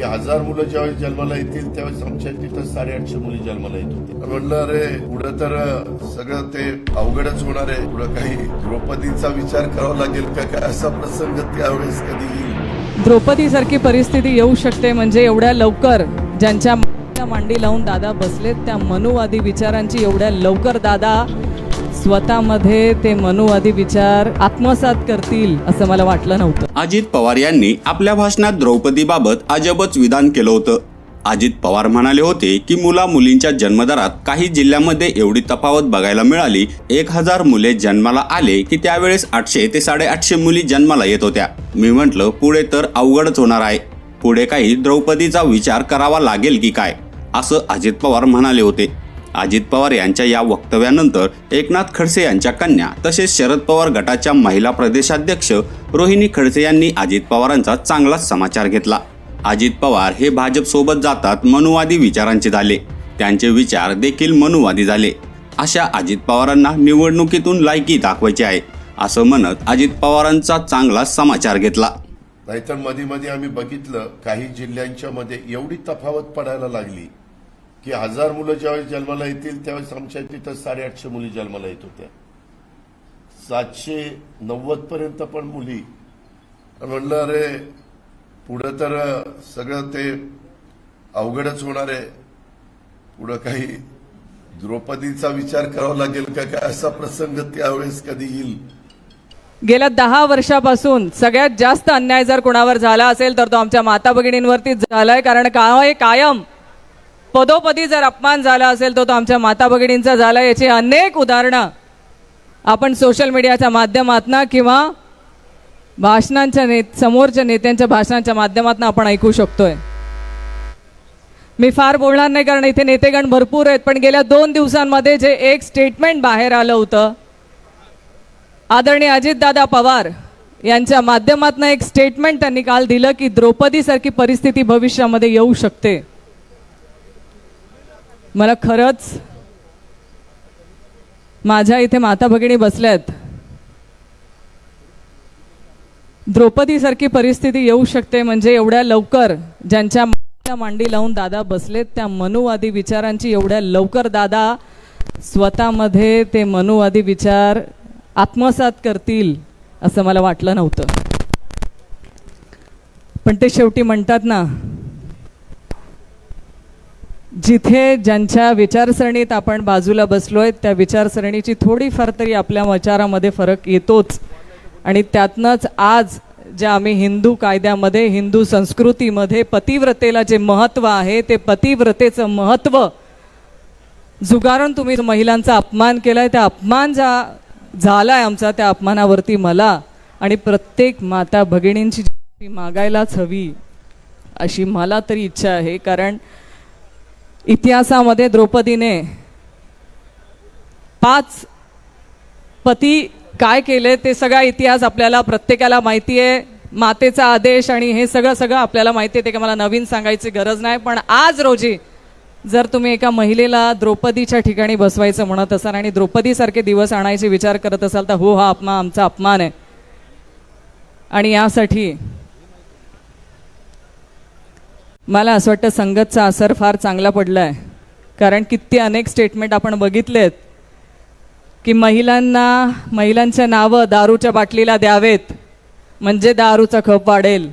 की हजार मुलं ज्यावेळेस जन्माला येतील त्यावेळेस आमच्या तिथं साडेआठशे मुली जन्माला येत होत्या म्हणलं अरे पुढे तर सगळं ते अवघडच होणार आहे. पुढे काही द्रौपदीचा विचार करावा लागेल का? काय असा प्रसंग त्यावेळेस कधी येईल? द्रौपदीसारखी परिस्थिती येऊ शकते म्हणजे एवढ्या लवकर ज्यांच्या मांडी लावून दादा बसलेत त्या मनुवादी विचारांची एवढ्या लवकर दादा स्वतःमध्ये ते मनुवादी विचार आत्मसात करतील असं मला वाटलं नव्हतं. अजित पवार यांनी आपल्या भाषणात द्रौपदीबाबत अजबच विधान केलं होतं. अजित पवार म्हणाले होते की मुला मुलींच्या जन्मदरात काही जिल्ह्यांमध्ये एवढी तफावत बघायला मिळाली. एक हजार मुले जन्माला आले की त्यावेळेस आठशे ते साडेआठशे मुली जन्माला येत होत्या. मी म्हटलं पुढे तर अवघडच होणार आहे. पुढे काही द्रौपदीचा विचार करावा लागेल की काय? असं अजित पवार म्हणाले होते. अजित पवार यांच्या या वक्तव्यानंतर एकनाथ खडसे यांच्या कन्या तसेच शरद पवार गटाच्या महिला प्रदेशाध्यक्ष रोहिणी खडसे यांनी अजित पवारांचा चांगलाच समाचार घेतला. अजित पवार हे भाजपसोबत जातात मनुवादी विचारांचे झाले. त्यांचे विचार देखील मनुवादी झाले. अशा अजित पवारांना निवडणुकीतून लायकी दाखवायची आहे असं म्हणत अजित पवारांचा चांगला समाचार घेतला. नाहीतरमध्ये मध्ये आम्ही बघितलं काही जिल्ह्यांच्या मध्ये एवढी तफावत पडायला लागली. की हजार मुलं ज्यावेळेस जन्माला येतील त्यावेळेस आमच्या तिथं साडेआठशे मुली जन्माला येत होत्या. सातशे नव्वद पर्यंत पण मुली. म्हणलं अरे पुढं तर सगळं ते अवघडच होणार आहे. पुढं काही द्रौपदीचा विचार करावा लागेल का? काय असा प्रसंग त्यावेळेस कधी येईल? गेल्या दहा वर्षापासून सगळ्यात जास्त अन्याय जर कोणावर झाला असेल तर तो आमच्या माता भगिनींवरतीच झालाय कारण काय कायम पदोपदी जर अपमान झाला असेल तर तो आमच्या माता भगिनींचा झाला. याची अनेक उदाहरणं आपण सोशल मीडियाच्या माध्यमातून किंवा भाषणांच्या ने समोरच्या नेत्यांच्या भाषणांच्या माध्यमातून आपण ऐकू शकतोय. मी फार बोलणार नाही कारण इथे नेतेगण भरपूर आहेत पण गेल्या दोन दिवसांमध्ये जे एक स्टेटमेंट बाहेर आलं होतं आदरणीय अजितदादा पवार यांच्या माध्यमातून एक स्टेटमेंट त्यांनी काल दिलं की द्रौपदीसारखी परिस्थिती भविष्यामध्ये येऊ शकते. मला खरंच माझ्या इथे माता भगिनी बसल्यात. द्रौपदीसारखी परिस्थिती येऊ शकते म्हणजे एवढ्या लवकर ज्यांच्या मांडीला मांडी लावून दादा बसलेत त्या मनुवादी विचारांची एवढ्या लवकर दादा स्वतःमध्ये ते मनुवादी विचार आत्मसात करतील असं मला वाटलं नव्हतं. पण ते शेवटी म्हणतात ना जिथे ज्यांच्या विचारसरणीत आपण बाजूला बसलोय त्या विचारसरणीची थोडीफार तरी आपल्या विचारामध्ये फरक येतोच. आणि त्यातनंच आज ज्या आम्ही हिंदू कायद्यामध्ये हिंदू संस्कृतीमध्ये पतिव्रतेला जे महत्त्व आहे ते पतिव्रतेचं महत्त्व झुगारून तुम्ही महिलांचा अपमान केलाय त्या अपमान जा झालाय आमचा त्या अपमानावरती मला आणि प्रत्येक माता भगिनींची मागायलाच हवी अशी मला तरी इच्छा आहे. कारण इतिहासामध्ये द्रौपदीने पाच पती काय केले ते सगळा इतिहास आपल्याला प्रत्येकाला माहिती आहे. मातेचा आदेश आणि हे सगळं सगळं आपल्याला माहिती आहे. ते का मला नवीन सांगायची गरज नाही. पण आज रोजी जर तुम्ही एका महिलेला द्रौपदीच्या ठिकाणी बसवायचं म्हणत असाल आणि द्रौपदीसारखे दिवस आणायचे विचार करत असाल तर हो हा अपमान आमचा अपमान आहे. आणि यासाठी मला असं वाटतं संगतचा असर फार चांगला पडला आहे कारण किती अनेक स्टेटमेंट आपण बघितलेत की महिलांना महिलांच्या नावं दारूच्या बाटलीला द्यावेत म्हणजे दारूचा खप वाढेल.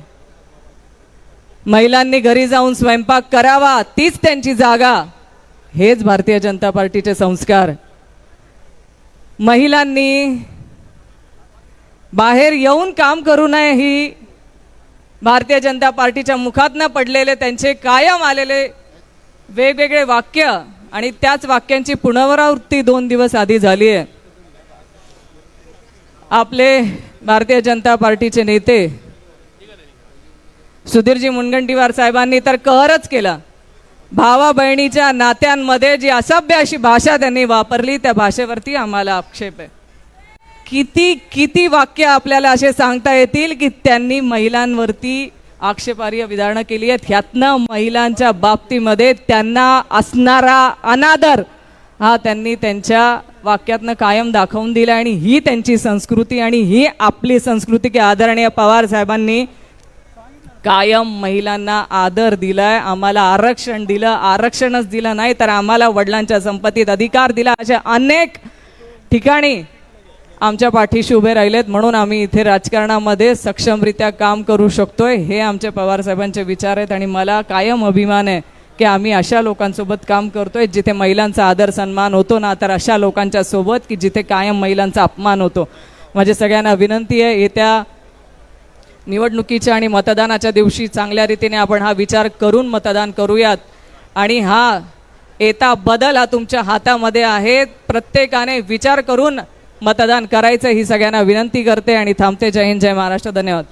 महिलांनी घरी जाऊन स्वयंपाक करावा तीच त्यांची जागा. हेच भारतीय जनता पार्टीचे संस्कार. महिलांनी बाहेर येऊन काम करू नये ही भारतीय जनता पार्टीच्या मुखातनं पडलेले त्यांचे कायम आलेले वेगवेगळे वाक्य आणि त्याच वाक्यांची पुनरावृत्ती दोन दिवस आधी झाली आहे आपले भारतीय जनता पार्टीचे नेते सुधीरजी मुनगंटीवार साहेबांनी तर कहरच केला. भावा बहिणीच्या नात्यांमध्ये जी असभ्य अशी भाषा त्यांनी वापरली त्या भाषेवरती आम्हाला आक्षेप आहे. किती किती वाक्य आपल्याला असे सांगता येतील की त्यांनी महिलांवरती आक्षेपार्ह विधारणं केली आहेत. ह्यातनं महिलांच्या बाबतीमध्ये त्यांना असणारा अनादर हा त्यांनी त्यांच्या वाक्यातनं कायम दाखवून दिला आणि ही त्यांची संस्कृती आणि ही आपली संस्कृती की आदरणीय पवार साहेबांनी कायम महिलांना आदर दिलाय आम्हाला आरक्षण दिलं आरक्षणच दिलं नाही तर आम्हाला वडिलांच्या संपत्तीत अधिकार दिला अशा अनेक ठिकाणी आमच्या पाठीशी उभे राहिलेत. म्हणून आम्ही इथे राजकारणामध्ये सक्षमरित्या काम करू शकतोय. हे आमचे पवार साहेबांचे विचार आहेत आणि मला कायम अभिमान आहे की आम्ही अशा लोकांसोबत काम करतोय जिथे महिलांचा आदर सन्मान होतो ना तर अशा लोकांच्या सोबत की जिथे कायम महिलांचा अपमान होतो. माझ्या सगळ्यांना विनंती आहे येत्या निवडणुकीच्या आणि मतदानाच्या दिवशी चांगल्या रीतीने आपण हा विचार करून मतदान करूयात. आणि हा येता बदल हा तुमच्या हातामध्ये आहे प्रत्येकाने विचार करून मतदान करायचं ही सगळ्यांना विनंती करते आणि थांबते. जय हिंद जय महाराष्ट्र. धन्यवाद.